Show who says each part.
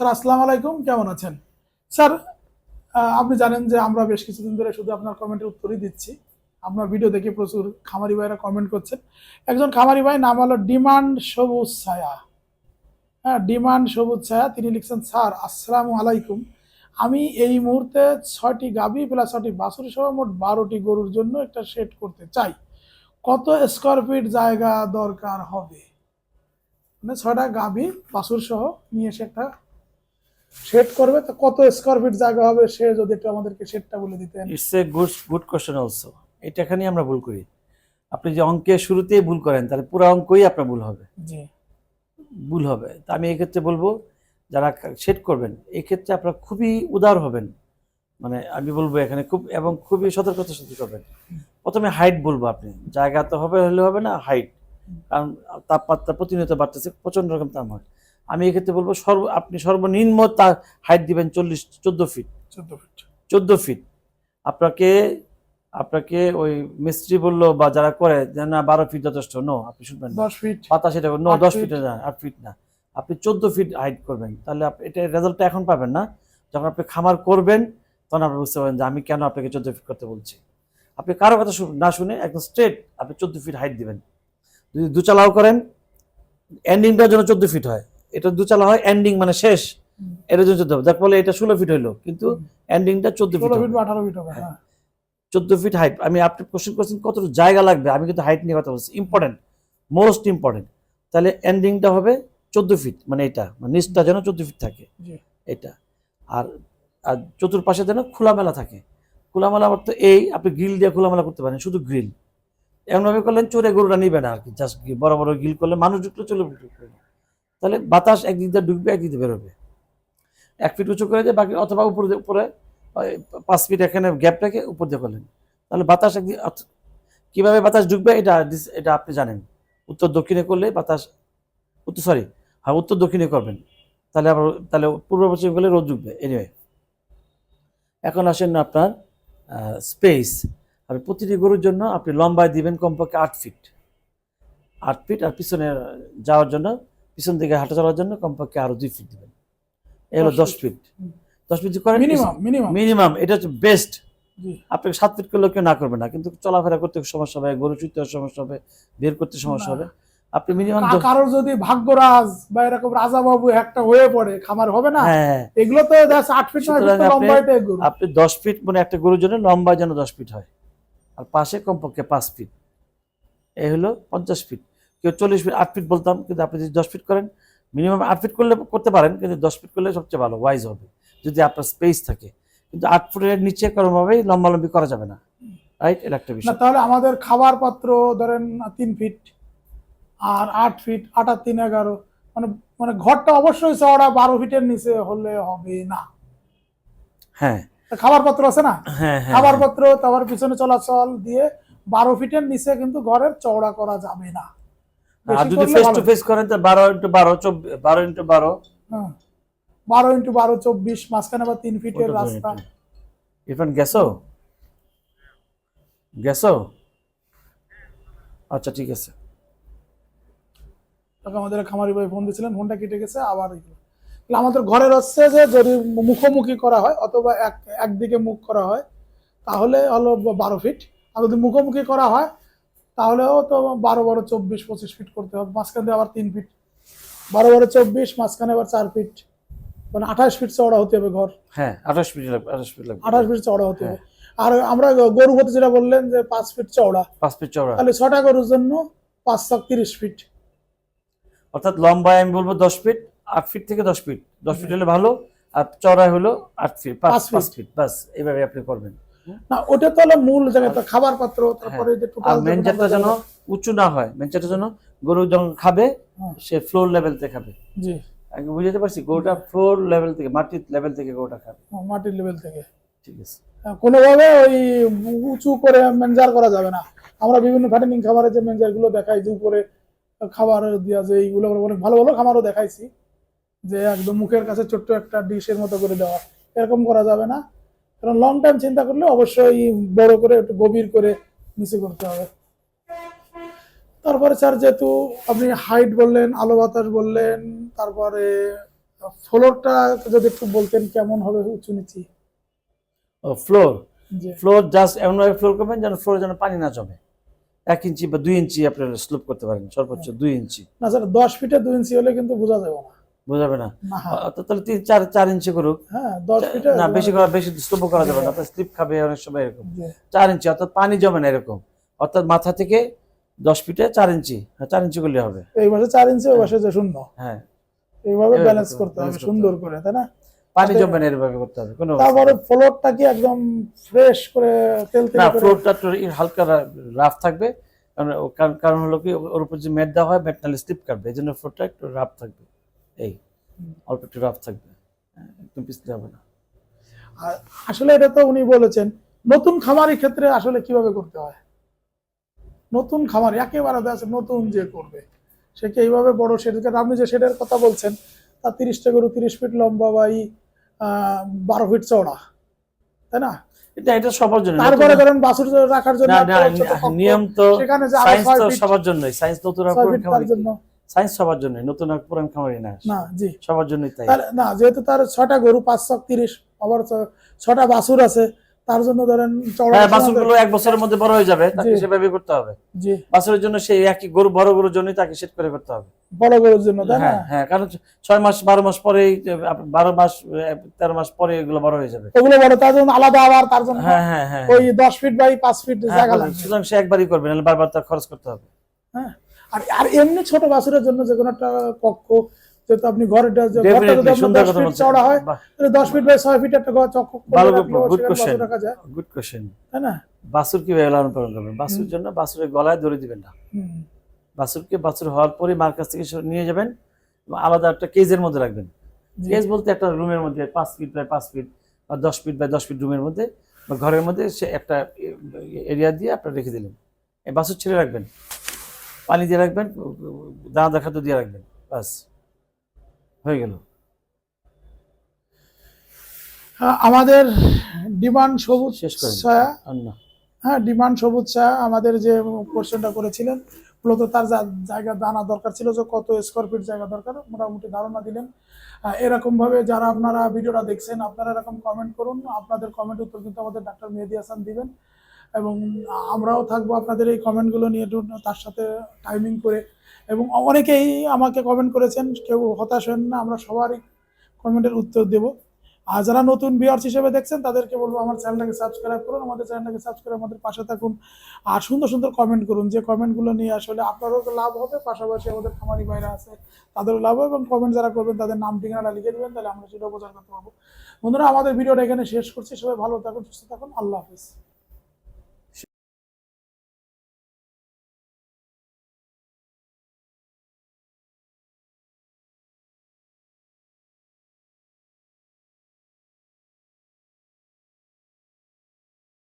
Speaker 1: Sir, আসসালামু আলাইকুম, কেমন আছেন? স্যার আপনি জানেন যে আমরা বেশ কিছুদিন ধরে শুধু আপনার কমেন্টের উত্তরই দিচ্ছি। আপনার ভিডিও দেখে প্রচুর খামারি ভাইরা কমেন্ট করছেন। একজন খামারি ভাই নাম হলো ডিমান্ড সবুজ ছায়া। হ্যাঁ ডিমান্ড সবুজ ছায়া, তিনি লিখছেন, স্যার, আসসালামু আলাইকুম। আমি এই মুহূর্তে ছয়টি গাভী প্লাস ছয়টি বাছুর সহ মোট বারোটি গরুর জন্য একটা সেট করতে চাই। কত স্কোয়ার ফিট জায়গা দরকার হবে? মানে ছয়টা গাভী, বাছুর সহ নিয়ে এসে একটা সেট করবে তো কত স্কোয়ার ফিট জায়গা হবে সে যদি একটু আমাদেরকে সেটটা বলে দিতেন?
Speaker 2: It's a good good question also এটা এখানেই আমরা ভুল করি। আপনি যে অঙ্কের শুরুতেই ভুল করেন তাহলে পুরো অঙ্কই আপনার ভুল হবে।
Speaker 1: জি।
Speaker 2: ভুল হবে। তা আমি এক্ষেত্রে বলব যারা সেট করবেন এই ক্ষেত্রে আপনারা খুবই উদার হবেন। মানে আমি বলব এখানে খুব এবং খুবই সতর্কতার সাথে করবেন। প্রথমে হাইট বলব আপনি। জায়গা তো হবে হলে হবে না হাইট কারণ তাপমাত্রা প্রতিনিয়ত বাড়তেছে প্রচণ্ড রকম তাপ হয়। আমি এক্ষেত্রে বলব সর্ব আপনি সর্বনিম্ন তার হাইট দিবেন চল্লিশ চোদ্দ ফিট
Speaker 1: চোদ্দ ফিট
Speaker 2: চোদ্দ ফিট আপনাকে আপনাকে ওই মিস্ত্রি বলল বা যারা করে যে না বারো ফিট যথেষ্ট নো আপনি শুনবেন
Speaker 1: দশ ফিট
Speaker 2: বাতাস এটা নো দশ ফিট না আট ফিট না। আপনি চোদ্দ ফিট হাইট করবেন। তাহলে এটা রেজাল্টটা এখন পাবেন না। যখন আপনি খামার করবেন তখন আপনি বুঝতে পারবেন যে আমি কেন আপনাকে চোদ্দ ফিট করতে বলছি। আপনি কারও কথা না শুনে একদম স্ট্রেট আপনি চোদ্দ ফিট হাইট দিবেন। যদি দুচালাও করেন এন্ডিংটার জন্য চোদ্দ ফিট হয়। এটা দুচালা হয় এন্ডিং মানে শেষ। এটার জন্য চোদ্দ যার ফলে এটা ষোলো ফিট হইল কিন্তু এন্ডিংটা চোদ্দ ফিট
Speaker 1: আঠারো ফিট হবে
Speaker 2: হ্যাঁ। চোদ্দ ফিট হাইট আমি আপনি কোশ্চেন করছেন কত জায়গা লাগবে আমি কিন্তু হাইট নিয়ে কথা বলছি। ইম্পর্টেন্ট মোস্ট ইম্পর্টেন্ট তাহলে এন্ডিংটা হবে চোদ্দ ফিট মানে এটা মানে নিচটা যেন চোদ্দ ফিট থাকে। এটা। আর আর চতুর্পাশে যেন খোলামেলা থাকে। খোলামেলা অর্থ এই আপনি গ্রিল দিয়ে খোলামেলা করতে পারেন শুধু গ্রিল এমনভাবে করলেন চোরে গরুটা নিবে না আর কি জাস্ট বড় বড় গ্রিল করলে মানুষ ঢুকলে চলে ঢুকবে না। তাহলে বাতাস একদিক দিয়ে ঢুকবে একদিক দিয়ে বেরোবে। এক ফিট উঁচু করে দিয়ে বাকি, অথবা উপরে উপরে পাঁচ ফিট এখানে গ্যাপ রেখে উপর দিয়ে করলেন। তাহলে বাতাস একদিন কীভাবে বাতাস ঢুকবে এটা এটা আপনি জানেন। উত্তর দক্ষিণে করলে বাতাস উত্তর সরি হ্যাঁ উত্তর দক্ষিণে করবেন। তাহলে আবার, তাহলে পূর্ব পশ্চিমে গেলে রোদ ঢুকবে এনিওয়ে এখন আসেন আপনার স্পেস আর প্রতিটি গরুর জন্য আপনি লম্বায় দিবেন কমপক্ষে আট ফিট আট ফিট আর পিছনে যাওয়ার জন্য পিছন দিকে হাঁটা চলার জন্য কমপক্ষে আরও দুই ফিট দিবেন। এই হলো
Speaker 1: দশ
Speaker 2: ফিট দশ ফিট করেন
Speaker 1: মিনিমাম মিনিমাম।
Speaker 2: এটা হচ্ছে বেস্ট
Speaker 1: জি।
Speaker 2: আপনি সাত ফিট করলেও কেউ না করবে না কিন্তু চলাফেরা করতে সমস্যা হবে গরু চুইতে সমস্যা হবে বের করতে সমস্যা হবে। আপনি মিনিমাম
Speaker 1: কারোর যদি ভাগ্যরাজ বা এরকম রাজা বাবু একটা হয়ে পড়ে খামার হবে না
Speaker 2: হ্যাঁ।
Speaker 1: এগুলো তো আট ফিট
Speaker 2: আপনি- আপনি দশ ফিট মানে একটা গরুর জন্য লম্বা যেন দশ ফিট হয়। আর পাশে কমপক্ষে পাঁচ ফিট এই হলো পঞ্চাশ ফিট কেউ চল্লিশ ফিট আট ফিট বলতাম কিন্তু আপনি যদি দশ ফিট করেন মিনিমাম আট ফিট করলে করতে পারেন কিন্তু দশ ফিট করলে সবচেয়ে ভালো ওয়াইজ হবে যদি আপনার স্পেস থাকে। কিন্তু আট ফুটের নিচে কোনোভাবেই লম্বালম্বি করা যাবে না রাইট এটা একটা বিষয়।
Speaker 1: তাহলে আমাদের খাবার পাত্র ধরেন তিন ফিট আর আট ফিট আট আর তিন এগারো মানে মানে ঘরটা অবশ্যই চওড়া বারো ফিটের নিচে হলে হবে না।
Speaker 2: হ্যাঁ।
Speaker 1: খাবার পাত্র আছে না?
Speaker 2: হ্যাঁ হ্যাঁ
Speaker 1: খাবার পাত্র তারপর পিছনে চলাচল দিয়ে বারো ফিটের নিচে কিন্তু ঘরের চওড়া করা যাবে না।
Speaker 2: আর যদি ফেস টু ফেস করেন তো বারো ইন্টু বারো চব্বিশ বারো ইন্টু বারো।
Speaker 1: হ্যাঁ। বারো ইন্টু বারো চব্বিশ মাঝখানে আবার তিন ফিটের রাস্তা।
Speaker 2: ইরফান গেছো? গেছো? আচ্ছা ঠিক আছে।
Speaker 1: তখন আমাদের খামারি ভাই ফোন দিয়েছিলেন ফোনটা কেটে গেছে আবার তাহলে আমাদের ঘরের হচ্ছে যে যদি মুখোমুখি করা হয় অথবা এক একদিকে মুখ করা হয় তাহলে হলো বারো ফিট আর যদি মুখোমুখি করা হয় তাহলেও তো বারো বারো চব্বিশ পঁচিশ ফিট করতে হবে। মাঝখান দিয়ে আবার তিন ফিট বারো বারো চব্বিশ মাঝখানে আবার চার ফিট মানে আঠাশ ফিট চওড়া হতে হবে ঘর।
Speaker 2: হ্যাঁ আঠাশ ফিট লাগবে আঠাশ মিনিট লাগবে।
Speaker 1: আঠাশ ফিট চওড়া হতে হবে। আর আমরা গরু হতে যেটা বললেন যে পাঁচ ফিট চওড়া।
Speaker 2: পাঁচ ফিট চওড়া।
Speaker 1: তাহলে ছটা গরুর জন্য পাঁচ ছক তিরিশ ফিট
Speaker 2: অর্থাৎ লম্বায় আমি বলব দশ ফিট আট ফিট থেকে দশ ফিট দশ ফিট হলে ভালো আর চওড়ায় হলো আট ফিট পাঁচ ফিট বাস এইভাবে আপনি করবেন।
Speaker 1: না ওটা তো হলো মূল জায়গা তো খাবার পাত্র তারপরে যে টোটাল
Speaker 2: মেনচারটা যেন উঁচু না হয় মেনচারটা যেন গরু যখন খাবে সে ফ্লোর লেভেল থেকে খাবে।
Speaker 1: জি।
Speaker 2: আমি বুঝাতে পারছি গরুটা ফ্লোর লেভেল থেকে মাটির লেভেল থেকে গরুটা খাবে।
Speaker 1: মাটির লেভেল থেকে।
Speaker 2: ঠিক আছে।
Speaker 1: হ্যাঁ, কোনোভাবে ওই উঁচু করে মেনজার করা যাবে না। আমরা বিভিন্ন ফ্যাটেনিং খাবারের যে মেনজারগুলো দেখাই যে উপরে খাবার দেওয়া যে এইগুলো অনেক ভালো ভালো খাবারও দেখাইছি। যে একদম মুখের কাছে ছোট্ট একটা ডিশের মতো করে দেওয়া। এরকম করা যাবে না। কারণ লং টাইম চিন্তা করলে অবশ্যই বড় করে একটু গভীর করে নিচে করতে হবে। তারপরে স্যার যেহেতু আপনি হাইট বললেন আলো বাতাস বললেন তারপরে ফ্লোরটা যদি একটু বলতেন কেমন হবে উঁচু নিচি?
Speaker 2: ফ্লোর ফ্লোর জাস্ট এমনভাবে ফ্লোর করবেন যেন ফ্লোরে যেন পানি না জমে। এক ইঞ্চি বা দুই ইঞ্চি আপনার স্লোপ করতে পারেন সর্বোচ্চ দুই ইঞ্চি।
Speaker 1: না স্যার দশ ফিটে দুই ইঞ্চি হলে কিন্তু বোঝা যাবে না।
Speaker 2: বোঝাবে না। তাহলে তিন চার চার ইঞ্চি করুক।
Speaker 1: হ্যাঁ
Speaker 2: না বেশি করা বেশি করা যাবে না। স্লিপ খাবে অনেক সময় এরকম। চার ইঞ্চি অর্থাৎ পানি জমে না এরকম। অর্থাৎ মাথা থেকে দশ ফিটে চার ইঞ্চি। হ্যাঁ, চার ইঞ্চি করলে হবে।
Speaker 1: এই পাশে চার ইঞ্চি ওই পাশে যে শূন্য।
Speaker 2: হ্যাঁ।
Speaker 1: এইভাবে ব্যালেন্স
Speaker 2: করতে হবে,
Speaker 1: সুন্দর করে তাই না?
Speaker 2: পানি জমবে না করতে হবে কোনো
Speaker 1: তারপরে ফ্লোরটা কি একদম ফ্রেশ করে তেল তেল
Speaker 2: না ফ্লোরটা একটু হালকা রাফ থাকবে। কারণ কারণ- হলো কি ওর উপর যে ম্যাট দেওয়া হয় ম্যাট নাহলে স্লিপ কাটবে। এই জন্য ফ্লোরটা একটু রাফ থাকবে। এই অল্প একটু রাফ থাকবে। হ্যাঁ, একদম পিছলে হবে না।
Speaker 1: আর আসলে এটা তো উনি বলেছেন নতুন খামারি ক্ষেত্রে আসলে কীভাবে করতে হয়? নতুন খামারি একেবারে যাচ্ছে নতুন যে করবে। সে কি এইভাবে বড় শেড আপনি যে শেডের কথা বলছেন তার তিরিশটা গরু তিরিশ ফিট লম্বা বা এই বারো ফিট চওড়া তাই না?
Speaker 2: এটা এটা সবার জন্য।
Speaker 1: তারপরে ধরেন বাছুর রাখার জন্য
Speaker 2: নিয়ম তো
Speaker 1: সেখানে
Speaker 2: সবার সায়েন্স নতুন খামারি
Speaker 1: জন্য।
Speaker 2: সায়েন্স সবার জন্যই নতুন আর পুরান খামারি না।
Speaker 1: না জি।
Speaker 2: সবার জন্যই তাই।
Speaker 1: না যেহেতু তার ছয়টা গরু পাঁচ তিরিশ আবার ছটা বাছুর আছে তার জন্য ধরেন
Speaker 2: হ্যাঁ বাছুরগুলো এক বছরের মধ্যে বড় হয়ে যাবে তাকে সেভাবে করতে হবে।
Speaker 1: জি।
Speaker 2: বাছুরের জন্য সেই একই গরু বড় গরুর জন্যই তাকে সেট করে করতে হবে।
Speaker 1: বড় গরুর জন্য তাই না?
Speaker 2: হ্যাঁ হ্যাঁ কারণ ছয় মাস বারো মাস পরেই বারো মাস তেরো মাস পরে এগুলো বড় হয়ে যাবে।
Speaker 1: ওগুলো বড় তার জন্য আলাদা আবার তার জন্য
Speaker 2: হ্যাঁ হ্যাঁ হ্যাঁ।
Speaker 1: ওই দশ ফিট বাই পাঁচ ফিট
Speaker 2: হ্যাঁ,
Speaker 1: জায়গা লাগবে।
Speaker 2: সুতরাং সে একবারই করবে নাহলে বারবার তার খরচ করতে হবে।
Speaker 1: হ্যাঁ। আর আর এমনি ছোট বাছুরের জন্য যে কোনো একটা কক্ষ যেহেতু আপনি ঘরটা যে ঘরটা যদি আপনার দশ ফিট হয় তাহলে দশ ফিট বাই ছয় ফিট একটা ঘর চক্ষ রাখা যায়।
Speaker 2: গুড কোশ্চেন
Speaker 1: তাই না?
Speaker 2: বাছুর কীভাবে লালন পালন করবেন? বাছুর জন্য বাছুরের গলায় দড়ি দিবেন না।
Speaker 1: হুম,
Speaker 2: বাছুরকে বাছুর হওয়ার পরে মার কাছ থেকে নিয়ে যাবেন আলাদা একটা কেজের মধ্যে রাখবেন। কেজ বলতে একটা রুমের মধ্যে পাঁচ ফিট বাই পাঁচ ফিট বা দশ ফিট বাই দশ ফিট রুমের মধ্যে বা ঘরের মধ্যে সে একটা এরিয়া দিয়ে আপনার রেখে দিলেন। বাছুর ছেড়ে রাখবেন। পানি দিয়ে রাখবেন দানা দেখাতে দিয়ে রাখবেন বাস হয়ে গেল।
Speaker 1: আমাদের ডিমান্ড সবুজ
Speaker 2: শেষ করে
Speaker 1: হ্যাঁ ডিমান্ড সবুজ চা আমাদের যে কোশ্চেনটা করেছিলেন মূলত তার যা- জায়গা জানা দরকার ছিল যে কত স্কোয়ার ফিট জায়গা দরকার মোটামুটি ধারণা দিলেন। এরকমভাবে যারা আপনারা ভিডিওটা দেখছেন আপনারা এরকম কমেন্ট করুন। আপনাদের কমেন্ট উত্তর কিন্তু আমাদের ডাক্তার মেহেদি হাসান দিবেন। এবং আমরাও থাকব আপনাদের এই কমেন্টগুলো নিয়ে তার সাথে টাইমিং করে। এবং অনেকেই আমাকে কমেন্ট করেছেন, কেউ হতাশ হন না, আমরা সবারই কমেন্টের উত্তর দেব। আর যারা নতুন ভিউয়ার্স হিসেবে দেখছেন, তাদেরকে বলব আমার চ্যানেলটাকে সাবস্ক্রাইব করুন, আমাদের চ্যানেলটাকে সাবস্ক্রাইব আমাদের পাশে থাকুন। আর সুন্দর সুন্দর কমেন্ট করুন, যে কমেন্টগুলো নিয়ে আসলে আপনারও লাভ হবে, পাশাপাশি আমাদের খামারি ভাইরা আছে, তাদেরও লাভ হবে এবং কমেন্ট যারা করবেন, তাদের নাম, ঠিকানাটা লিখে দেবেন, তাহলে আমরা সেটা প্রচার করতে পারব। বন্ধুরা, আমাদের ভিডিওটা এখানে শেষ করছি, সবাই ভালো থাকুন, সুস্থ থাকুন, আল্লাহ হাফিজ।